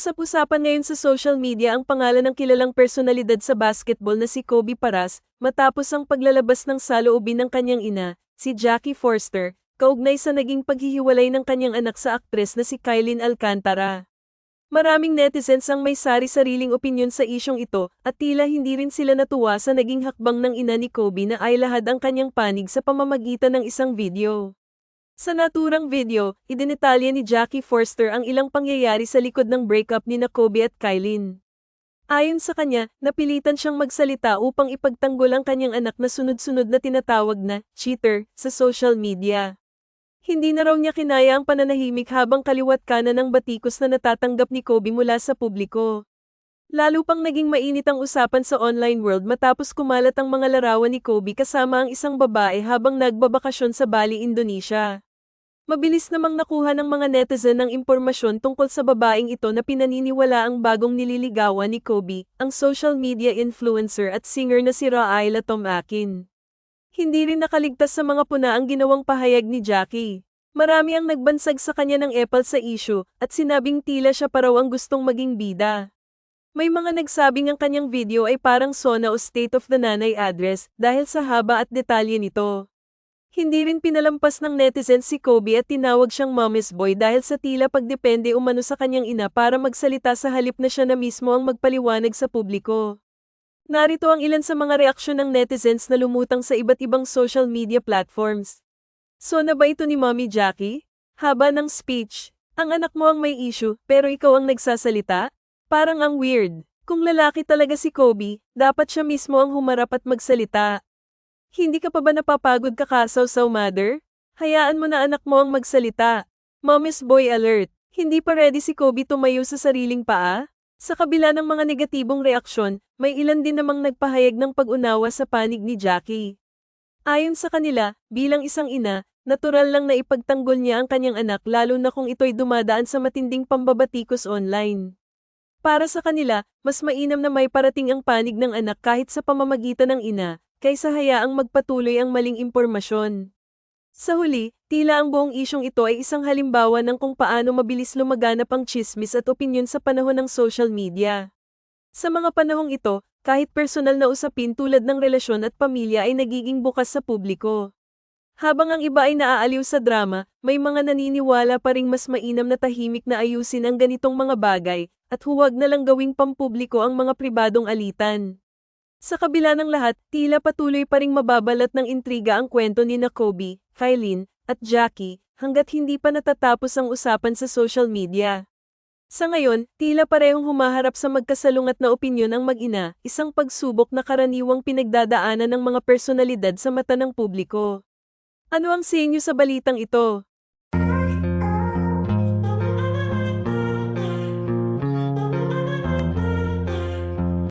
Usap-usapan ngayon sa social media ang pangalan ng kilalang personalidad sa basketball na si Kobe Paras matapos ang paglalabas ng saloobin ng kanyang ina, si Jackie Forster, kaugnay sa naging paghihiwalay ng kanyang anak sa aktres na si Kylin Alcantara. Maraming netizens ang may sari-sariling opinyon sa isyong ito at tila hindi rin sila natuwa sa naging hakbang ng ina ni Kobe na ay lahad ang kanyang panig sa pamamagitan ng isang video. Sa naturang video, idinetalya ni Jackie Forster ang ilang pangyayari sa likod ng breakup ni na Kobe at Kylin. Ayon sa kanya, napilitan siyang magsalita upang ipagtanggol ang kanyang anak na sunod-sunod na tinatawag na cheater sa social media. Hindi na raw niya kinaya ang pananahimik habang kaliwat kanan ng batikos na natatanggap ni Kobe mula sa publiko. Lalo pang naging mainit ang usapan sa online world matapos kumalat ang mga larawan ni Kobe kasama ang isang babae habang nagbabakasyon sa Bali, Indonesia. Mabilis namang nakuha ng mga netizen ng impormasyon tungkol sa babaeng ito na pinaniniwala ang bagong nililigawan ni Kobe, ang social media influencer at singer na si Raila Tomakin. Hindi rin nakaligtas sa mga puna ang ginawang pahayag ni Jackie. Marami ang nagbansag sa kanya ng epal sa issue at sinabing tila siya paraw ang gustong maging bida. May mga nagsabing ang kanyang video ay parang sona o state of the nanay address dahil sa haba at detalye nito. Hindi rin pinalampas ng netizens si Kobe at tinawag siyang mommy's boy dahil sa tila pagdepende umano sa kanyang ina para magsalita sa halip na siya na mismo ang magpaliwanag sa publiko. Narito ang ilan sa mga reaksyon ng netizens na lumutang sa iba't ibang social media platforms. So na ba ito ni Mommy Jackie? Haba ng speech. Ang anak mo ang may issue, pero ikaw ang nagsasalita? Parang ang weird. Kung lalaki talaga si Kobe, dapat siya mismo ang humarap at magsalita. Hindi ka pa ba napapagod kakasaw-saw mother? Hayaan mo na anak mo ang magsalita. Mommy's boy alert. Hindi pa ready si Kobe tumayo sa sariling paa? Sa kabila ng mga negatibong reaksyon, may ilan din namang nagpahayag ng pag-unawa sa panig ni Jackie. Ayon sa kanila, bilang isang ina, natural lang na ipagtanggol niya ang kanyang anak lalo na kung ito'y dumadaan sa matinding pambabatikos online. Para sa kanila, mas mainam na may parating ang panig ng anak kahit sa pamamagitan ng ina, kaysa hayaang magpatuloy ang maling impormasyon. Sa huli, tila ang buong isyong ito ay isang halimbawa ng kung paano mabilis lumaganap ang chismis at opinyon sa panahon ng social media. Sa mga panahong ito, kahit personal na usapin tulad ng relasyon at pamilya ay nagiging bukas sa publiko. Habang ang iba ay naaaliw sa drama, may mga naniniwala pa ring mas mainam na tahimik na ayusin ang ganitong mga bagay, at huwag na lang gawing pampubliko ang mga pribadong alitan. Sa kabila ng lahat, tila patuloy pa ring mababalat ng intriga ang kwento ni na Kobe, Kylin, at Jackie, hanggat hindi pa natatapos ang usapan sa social media. Sa ngayon, tila parehong humaharap sa magkasalungat na opinyon ang mag-ina, isang pagsubok na karaniwang pinagdadaanan ng mga personalidad sa mata ng publiko. Ano ang sinyo sa balitang ito?